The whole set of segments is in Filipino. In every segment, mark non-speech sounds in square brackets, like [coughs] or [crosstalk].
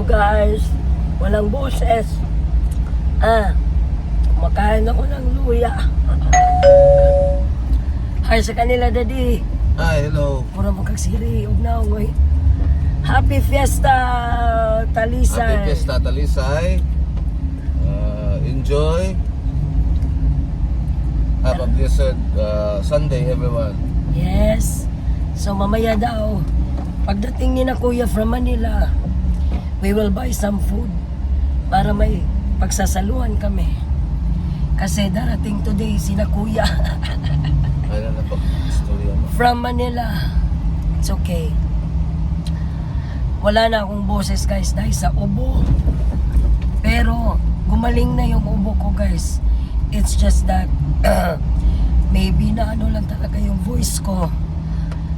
Guys, walang boses. Ah, kumakain ako ng luya. [laughs] Hi sa kanila, daddy. Hi, hello. Mura mo kagsiri, ug na ngoy. Happy Fiesta, Talisay. Happy Fiesta Talisay. Uh, enjoy. Have a blessed uh, Sunday, everyone. Yes. So mamaya daw, pagdating ni na kuya from Manila, we will buy some food para may pagsasaluhan kami. Kasi darating today sina kuya [laughs] Ano na po? Mo. from Manila. It's okay. Wala na akong boses guys dahil sa ubo. Pero gumaling na yung ubo ko guys. It's just that [clears throat] maybe na ano lang talaga yung voice ko.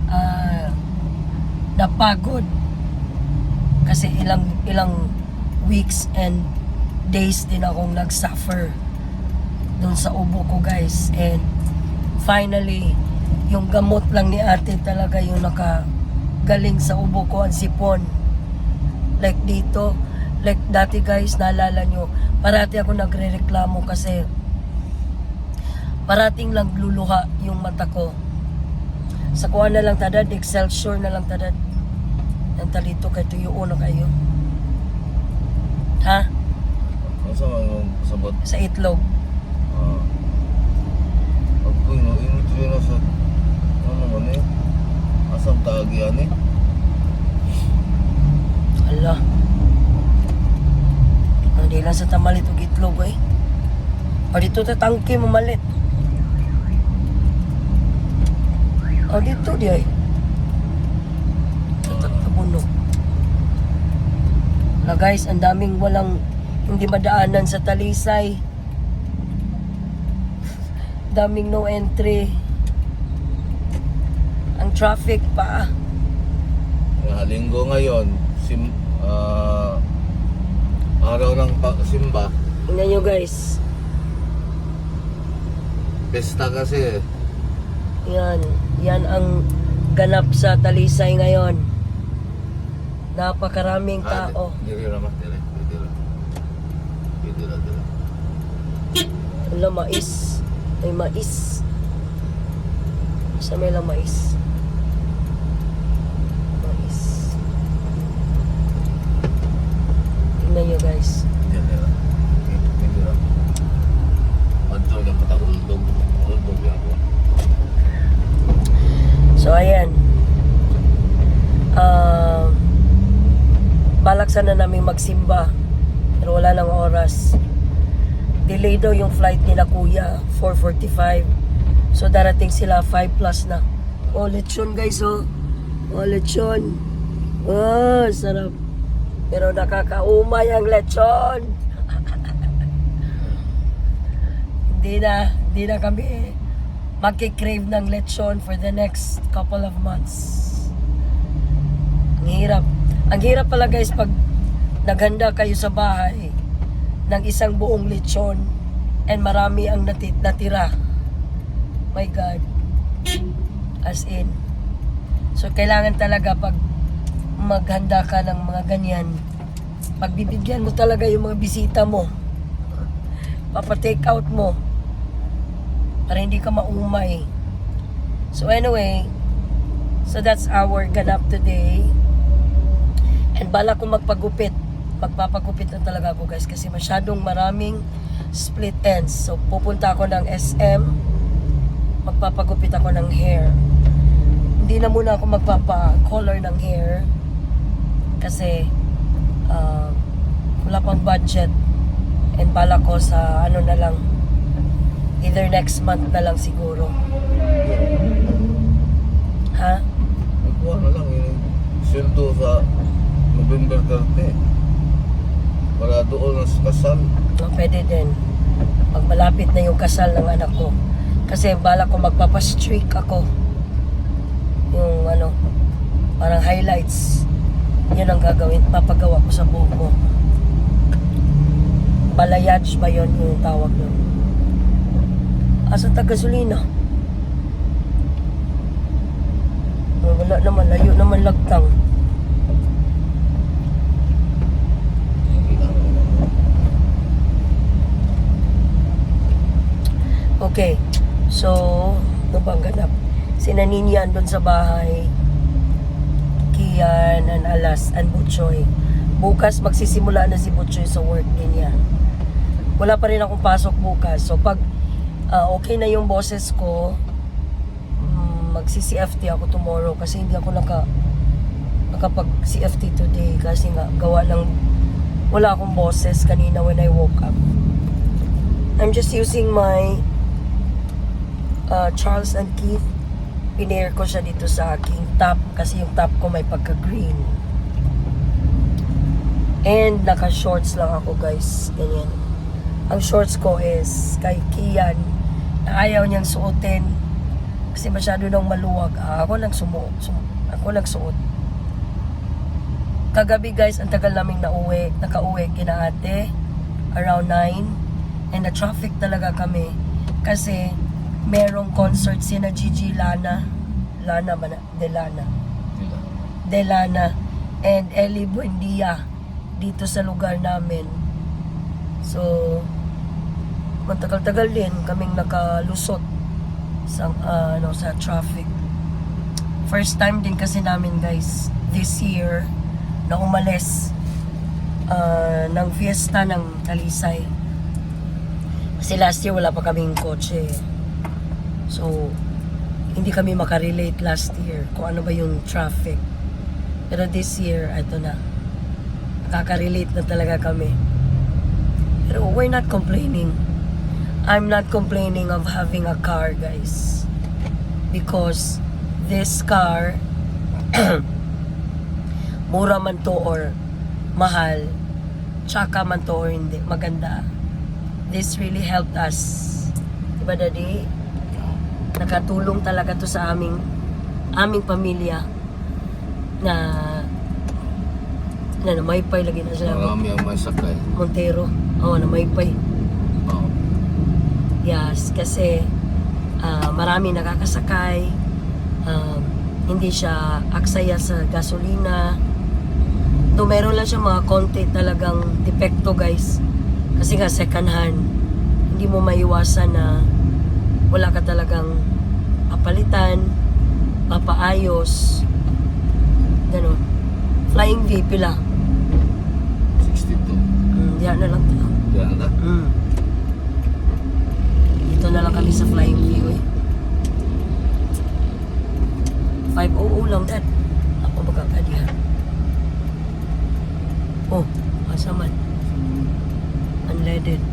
Ah, napagod. Kasi ilang ilang weeks and days din akong nagsuffer sa ubo ko guys. And finally, yung gamot lang ni ate talaga yung nakagaling sa ubo ko, ang sipon. Like dito, like dati guys, naalala nyo, parati ako nagre-reklamo kasi parating lang luluha yung mata ko. Sa kuha na lang tadad, Excelsior na lang tadad. Ang talito kay tuyo na kayo. Ha? Ano sa mga sabot? Sa itlog. Uh, Pag ko ino, ino na sa... Ano naman eh? Asang tagi yan eh? Ala. Hindi lang sa tamalit o itlog eh. O dito ta tangke mamalit. O dito di ay. Na guys, ang daming walang hindi madaanan sa Talisay. [laughs] daming no entry. Ang traffic pa. Linggo ngayon, sim, ah, araw ng simba, Tingnan nyo guys. pesta kasi. Yan. Yan ang ganap sa Talisay ngayon. Napakaraming Ah, tao. di- Diri naman, diri. Diri. Diri diri. Wala mais. May mais. Sa may lang mais. Mais. Tingnan nyo guys. Diri lang. Diri lang. Adto lang pataguldog. Uldog yan ako. So ayan. Um, balak sana namin magsimba. Pero wala nang oras. Delay daw yung flight ni na kuya. 4.45. So darating sila 5 plus na. Oh, lechon guys oh. Oh, lechon. Oh, sarap. Pero nakakaumay ang lechon. [laughs] hindi na, hindi na kami magkikrave ng lechon for the next couple of months. Ang hirap. Ang hirap pala guys pag naghanda kayo sa bahay ng isang buong lechon and marami ang nati- natira. My God. As in. So kailangan talaga pag maghanda ka ng mga ganyan, pagbibigyan mo talaga yung mga bisita mo. Papa-take out mo para hindi ka maumay. So anyway, so that's our ganap today. And bala ko magpagupit. Magpapagupit na talaga ako guys kasi masyadong maraming split ends. So pupunta ako ng SM. Magpapagupit ako ng hair. Hindi na muna ako magpapa-color ng hair kasi uh, wala pang budget and bala ko sa ano na lang either next month na lang siguro. Ha? Nagkuha na lang yung sweldo sa November 30. Para doon sa kasal. No, pwede din. Pag malapit na yung kasal ng anak ko. Kasi bala ko magpapastreak ako. Yung ano, parang highlights. Yun ang gagawin. Papagawa ko sa buhok ko. Balayage ba yun yung tawag nun? Asa taga-gasolina? Wala naman, layo naman lagtang. Okay. So, ano bang ganap? Sinaninyan doon sa bahay. Kian, and Alas, and Butchoy. Bukas, magsisimula na si Butchoy sa work niya. Wala pa rin akong pasok bukas. So, pag uh, okay na yung boses ko, mm, um, magsi-CFT ako tomorrow kasi hindi ako naka nakapag CFT today kasi nga gawa ng wala akong boses kanina when I woke up. I'm just using my uh, Charles and Keith. Pinair ko siya dito sa aking top kasi yung top ko may pagka-green. And naka-shorts lang ako guys. Ganyan. Ang shorts ko is kay Kian ayaw niyang suotin kasi masyado nang maluwag. Ah, ako nang sumu, sum- ako nagsuot. Kagabi guys, ang tagal naming nauwi, nakauwi kina ate around 9 and na traffic talaga kami kasi merong concert sina Gigi Lana Lana ba na? De Lana Sila. De Lana and Ellie Buendia dito sa lugar namin. So, matagal-tagal din kaming nakalusot sa, ah, ano, sa traffic. First time din kasi namin guys, this year, na umalis ah, ng fiesta ng Talisay. Kasi last year wala pa kaming kotse. So, hindi kami makarelate last year kung ano ba yung traffic. Pero this year, ito na. Nakaka-relate na talaga kami. Pero we're not complaining. I'm not complaining of having a car, guys. Because this car, [clears throat] mura man to or mahal, tsaka man to or hindi, maganda. This really helped us. Diba, Daddy? Nakatulong talaga to sa aming aming pamilya na na na may pay lagi na sila Marami ang may sakay. Montero. Oh na may pay Oo. yes kasi ah, marami nakakasakay. Um, hindi siya aksaya sa gasolina. Do meron lang siya mga konti talagang depekto guys. Kasi nga second hand. Hindi mo maiwasan na wala ka talagang papalitan papaayos ganun flying V pila 62. mm, diyan na lang tayo Yan na. Mm. Dito na lang kami sa Flying View eh. 500 lang dad. Ako magkakadihan. Oh, asa man. Unleaded.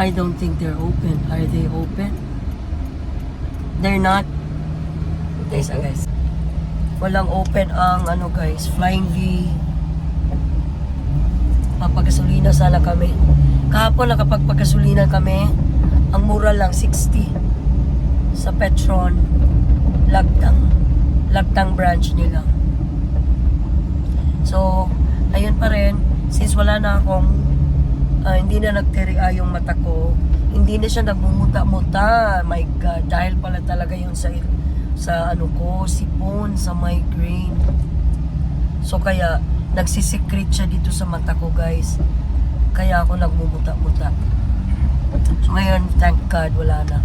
I don't think they're open. Are they open? They're not. Guys, ah, guys. Walang open ang ano guys, Flying V. Papagasolina sana kami. Kahapon nakapagpagasolina kami. Ang mura lang 60 sa Petron Lagtang Lagtang branch nila. So, ayun pa rin since wala na akong ah, hindi na nagtiria yung mata ko, hindi na siya nagmumuta-muta. My God, dahil pala talaga yun sa sa ano ko, sipon, sa migraine. So kaya nagsisikret siya dito sa mata ko, guys. Kaya ako nagmumuta-muta. So ngayon, thank God, wala na.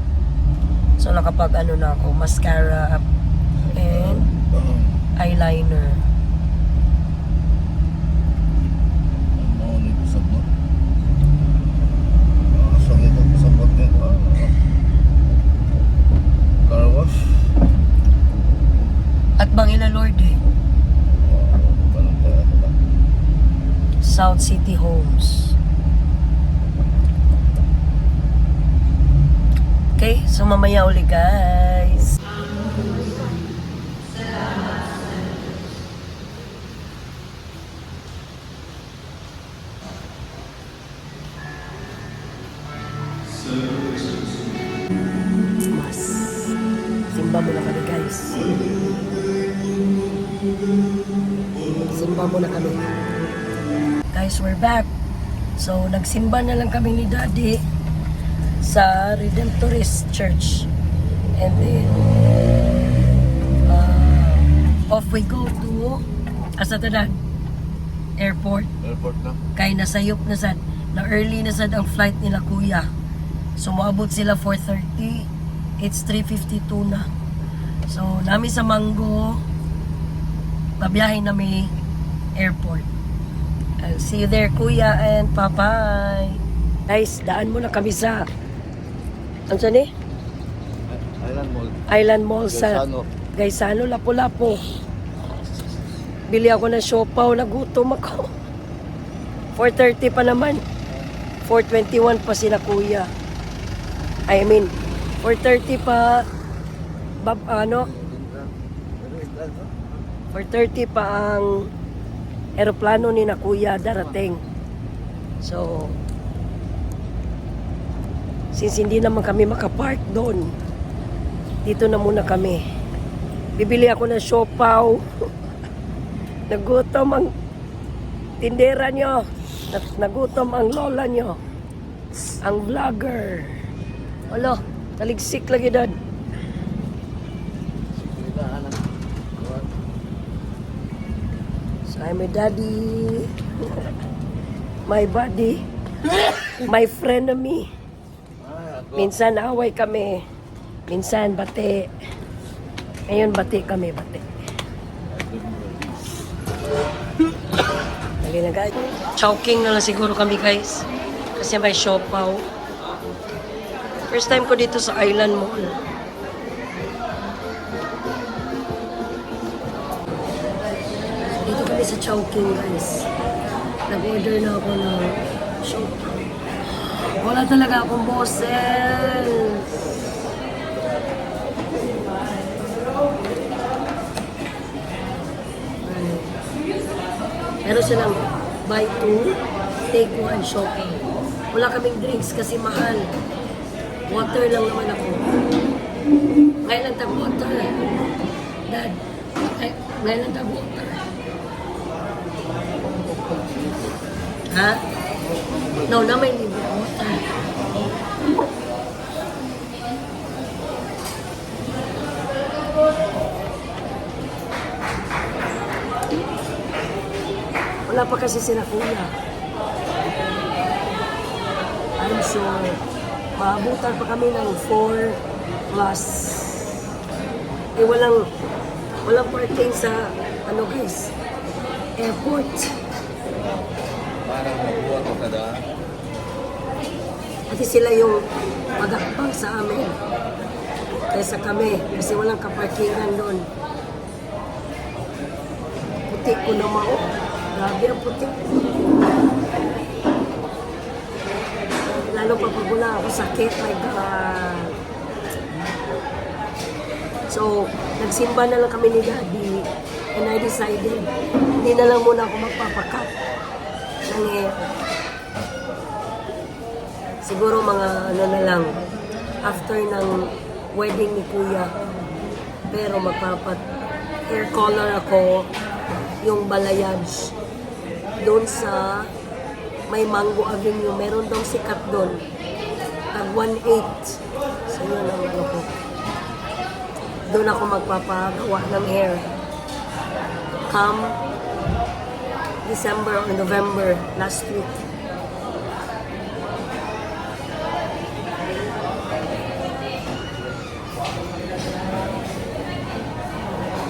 So nakapag ano na ako, mascara and eyeliner. So, nagsimba na lang kami ni Daddy sa Redemptorist Church. And then, uh, off we go to Asatanan Airport. Airport na. Kay nasayop na sad, na early na sad ang flight nila kuya. So, maabot sila 4.30. It's 3.52 na. So, nami sa Mango, babiyahin na may airport. I'll see you there, Kuya and Papay. Guys, daan muna kami sa... Ano sa ni? Island Mall. Island Mall sa Gaisano. Gaisano, Lapu-Lapu. Bili ako ng siopaw, nagutom ako. 4.30 pa naman. 4.21 pa sila kuya. I mean, 4.30 pa, bab, ano, 4.30 pa ang eroplano ni na kuya darating. So, since hindi naman kami makapark doon, dito na muna kami. Bibili ako ng siopaw. [laughs] Nagutom ang tindera nyo. Nag- Nagutom ang lola nyo. Ang vlogger. Wala, taligsik lagi doon. So I'm my daddy. My buddy. My friend of me. Minsan away kami. Minsan bate. Ngayon bate kami, bate. Dali na guys. Chowking na lang siguro kami guys. Kasi may siopaw. First time ko dito sa Island Mall. Kami sa Chowking guys. Nag-order na ako ng siopaw. Wala talaga akong boses. Meron silang buy two, take one shopping. Wala kaming drinks kasi mahal. Water lang naman ako. Ngayon lang tag water. Dad, ay, ngayon lang tag water. Ha? No, na may water. Wala pa kasi sila kuya. I'm sure maabutan pa kami ng 4 plus. Eh walang walang parking sa ano guys airport. Mabuhat ko kada. Kasi sila yung magakpang sa amin. Kaysa kami, kasi walang kaparkingan doon. Puti ko na mao. Grabe ang puti. Lalo pa pag wala ako sakit, my God. So, nagsimba na lang kami ni Daddy and I decided, hindi na lang muna ako magpapakat hair. Siguro mga ano na lang, after ng wedding ni Kuya. Pero magpapat hair color ako yung balayage doon sa may Mango Avenue. Meron daw sikat doon. Tag 1.8. So yun ang ano ko. Doon ako magpapagawa ng hair. Come December or November last week.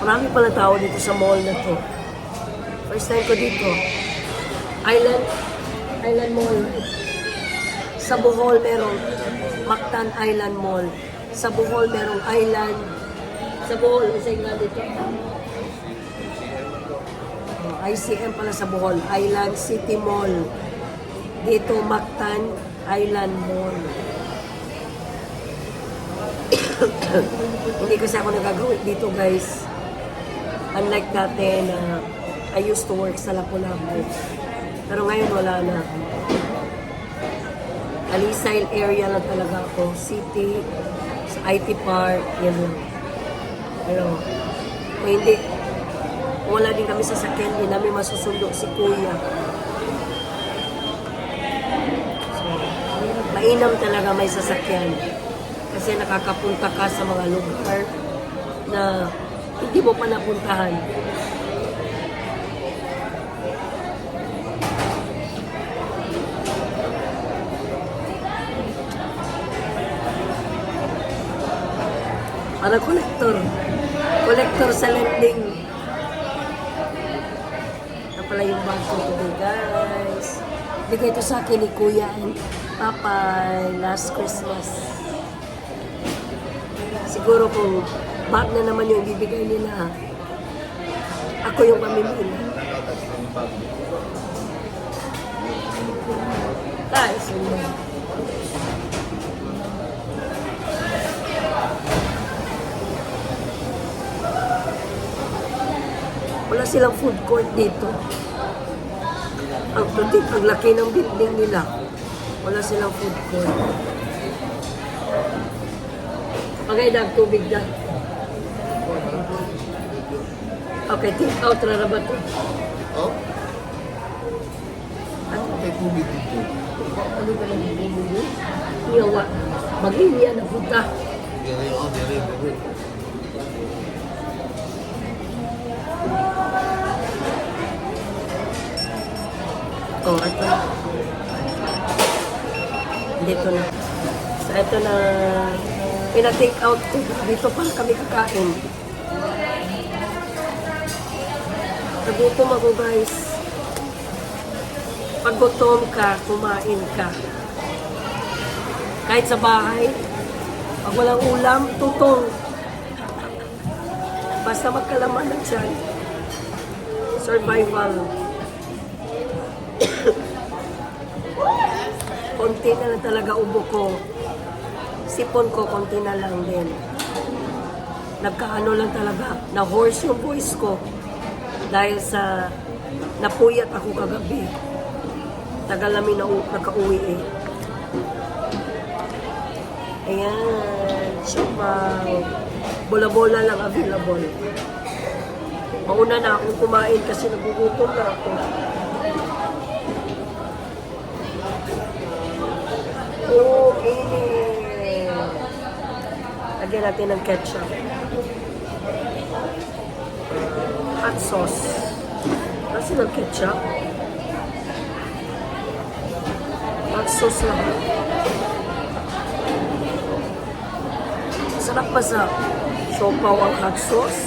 Marami pala tao dito sa mall na to. First time ko dito. Island, Island Mall. Sa Bohol merong Mactan Island Mall. Sa Bohol merong Island. Sa Bohol, isa nga dito. ICM pala sa Bohol. Island City Mall. Dito, Mactan Island Mall. [coughs] Hindi kasi ako nagagawin dito, guys. Unlike dati na I used to work sa Lapu-Lapu. Pero ngayon wala na. Alisile area lang talaga ako. City, sa IT Park, yan lang. Pero, kung hindi, wala din kami sasakyan, hindi namin masusundo si kuya. Mainam talaga may sasakyan. Kasi nakakapunta ka sa mga lugar na hindi mo pa napuntahan. Para collector. Collector sa lending. Pala yung bag ko today, guys. Bigay ito sa akin ni Kuya and Papa last Christmas. Siguro kung bag na naman yung ibibigay nila, ako yung mamimili. Guys, yun. Wala silang food court dito. Ang tutik, ang laki ng building nila. Wala silang food court. Okay, dag tubig na. Okay, take out na ba ito? Oh? Ano? May tubig dito. Ano ba lang bumili? Yawa. Maglinya na punta. Dere, oh, dere, dere. So, ito na. Pina-take out ko. Dito para kami kakain. Nagutom ako, guys. Pag gutom ka, kumain ka. Kahit sa bahay, pag walang ulam, tutong. Basta magkalaman na dyan. Survival. [coughs] konti na lang talaga ubo ko. Sipon ko, konti na lang din. Nagkaano lang talaga, na hoarse yung voice ko. Dahil sa napuyat ako kagabi. Tagal namin na nagka-uwi eh. Ayan, sipaw. Bola-bola lang available. Mauna na akong kumain kasi nagugutom na ako. Natin ng ketchup. Hot sauce. Kasi ng ketchup. Hot sauce lang. Sarap pa sa siopaw ang hot sauce.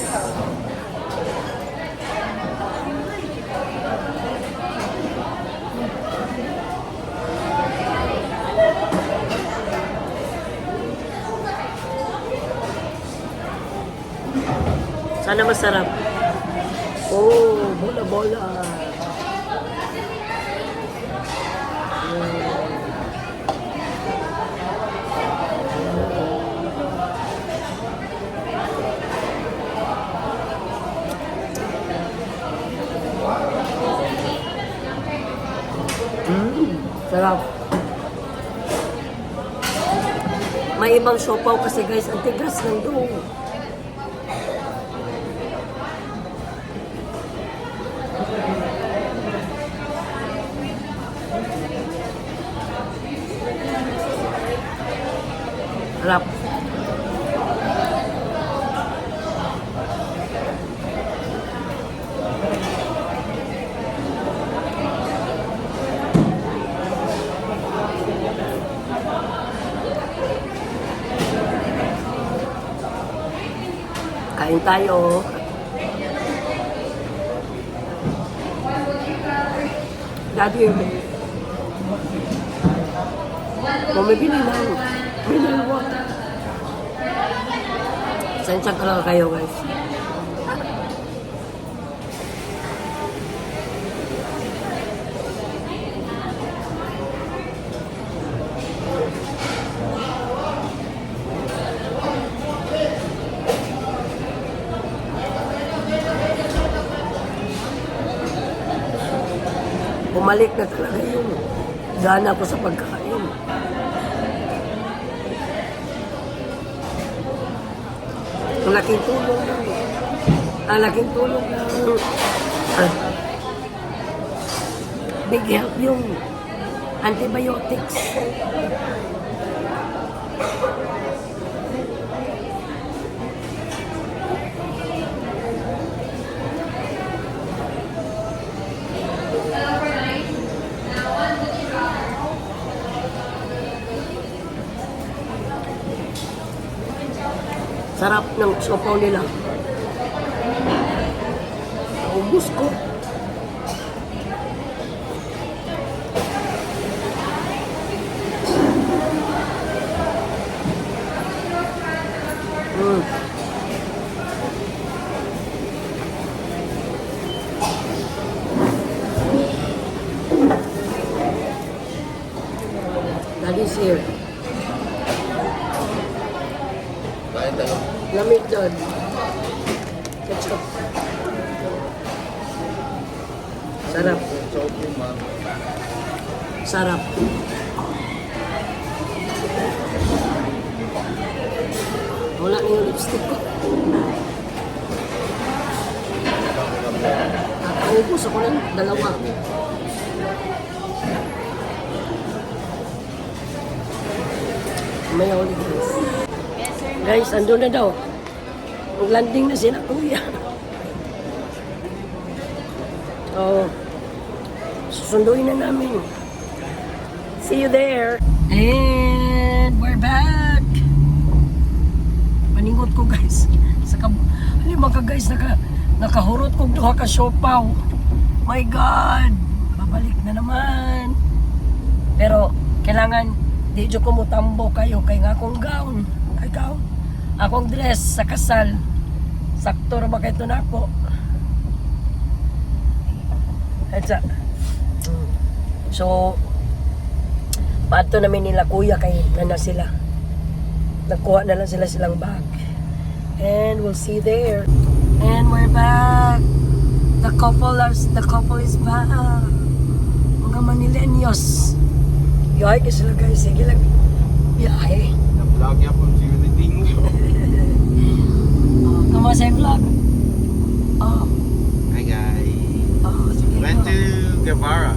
Sana masarap. Oh, bola-bola. Mm, sarap. May ibang siopaw kasi guys, ang tigas ng doon. Kain tayo. Dati yun. Bumibili ng mineral water. Sensya ka lang kayo guys. Bumalik na talaga yung gana ko sa pagkain. Ang laking tulong lang. Ang laking tulong lang. Ah, big help yung antibiotics. Sarap. ng sopaw nila. Ubus ko. Mm. That here. Kain tayo. Lamig doon. Ketchup. Sarap. Sarap. Wala yung lipstick ko. Nakaubos ako ng dalawa. May ulit guys. Guys, andun na daw. Landing na sila kuya. Oh. Susunduin na namin. See you there. And we're back. Paningot ko guys. Sa kab Lima ka guys naka nakahurot kog duha ka siopaw. My God. Babalik na naman. Pero kailangan di ko mutambo kayo kay nga akong gown. Ay gown. Akong dress sa kasal. Sakto ra ba kay nako? Etsa. So, pato namin nila kuya kay nana sila. Nagkuha na lang sila silang bag. And we'll see there. And we're back. The couple is, the couple is back. Mga Manilenyos. Yahay ka sila guys. Sige lang. Yahay. Na-vlog niya po Oh, Kamu sa vlog. Oh, Hi guys. oh, sige. Went to Guevara.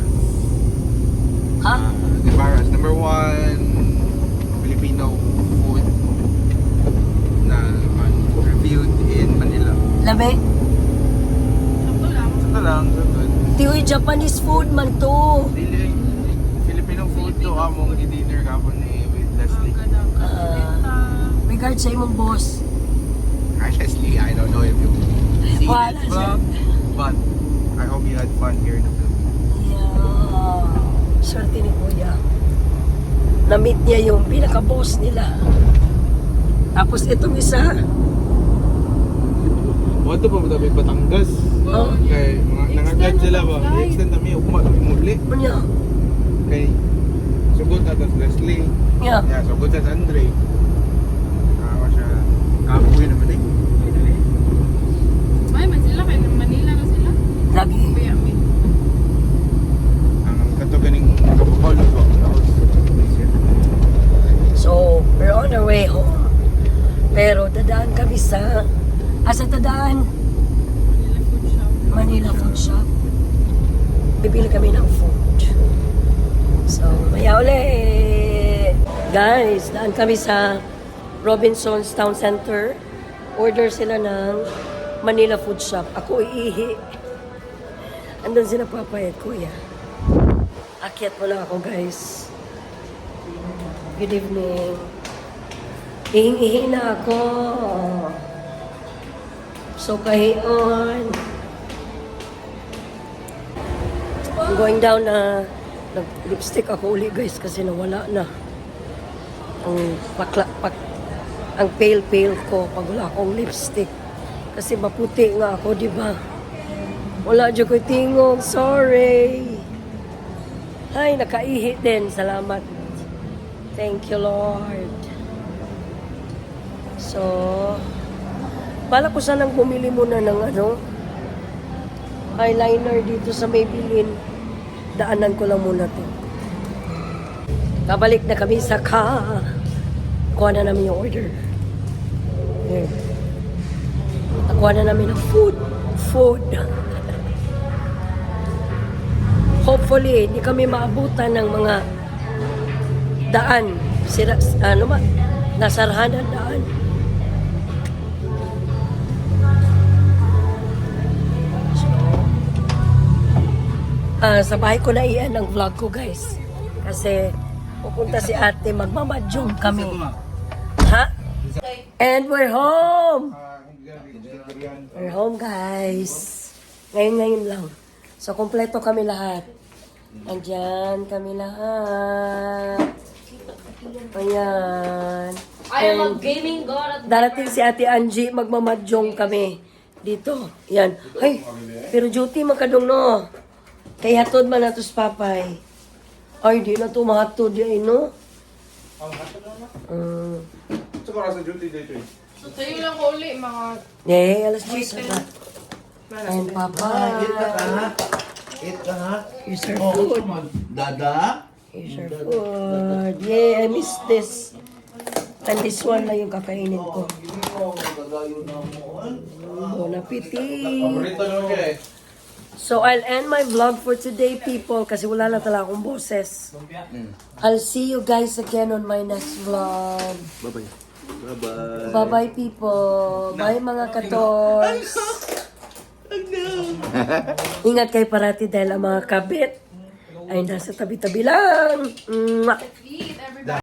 Ha? Uh, Guevara is number one Filipino food na reviewed in Manila. Labi. Ito lang, so good. Tiyoy Japanese food man to. Filipino food to among i-dinner kapon ni with Leslie. Uh, regard sa imong boss. Leslie, I don't know if you see Wala this vlog, but I hope you had fun here in the Philippines. Yeah. Swerte ni Kuya. Na-meet niya yung pinaka-boss nila. Tapos itong isa, Wato pa mo tabi Batangas. oh, Kay mga nangagat sila ba? I-extend kami, ugma kami muli. niya, Kay sugod na tas Leslie. niya, Yeah, sugod sa Andre. Ako siya. Kapoy naman eh. Ay, man sila kay Manila na sila. Lagi. Ang katuganing kapapalo ko. So, we're on our way home. Pero dadaan kami sa, asa dadaan? Manila food shop. Manila Food Shop. Bibili kami ng food. So, maya ulit! Guys, daan kami sa Robinson's Town Center. Order sila ng Manila Food Shop. Ako iihi. Andun sila papayat, kuya. Akyat mo na ako, guys. Good evening. Ihing-ihi na ako. So, kahion. I'm going down na nag-lipstick ako uli guys kasi nawala na ang pakla, pak, ang pale pale ko pag wala akong lipstick kasi maputi nga ako di ba wala dyan ko tingog sorry ay nakaihi din salamat thank you Lord so bala ko sanang bumili muna ng ano eyeliner dito sa Maybelline. Daanan ko lang muna to. Babalik na kami sa ka. Kuha na namin yung order. Here. Nakuha na namin ng food. Food. Hopefully, hindi kami maabutan ng mga daan. Sira, ano ba? Nasarahan ang daan. Ah, sa bahay ko na iyan ang vlog ko guys. Kasi pupunta si ate, magmamadyong kami. Ha? And we're home! We're home, guys. Ngayon-ngayon lang. So, kompleto kami lahat. Andyan kami lahat. Ayan. I am a gaming god. darating si Ate Angie, magmamadyong kami. Dito. Yan. Ay, pero duty makadong no. Kay hatod man natos papay. Ay, di na to mahatod yan, no? Mm. Siguro sa duty dito eh. So, tayo lang ko uli, mga... Yeah, alas 10 na. And papa, Eat ka ha? Eat ka ha? here's our Oh, food. Dada? Here's our food. Yeah, I miss this. And this one na yung kakainin ko. Oh, dadayo na mo. Bon appetit! Paborito nyo kaya eh. So, I'll end my vlog for today, people, kasi wala na talaga akong boses. I'll see you guys again on my next vlog. Bye-bye. Bye-bye. Bye-bye, people. Bye, mga kators. Ingat kayo parati dahil ang mga kabit ay nasa tabi-tabi lang. Mwah!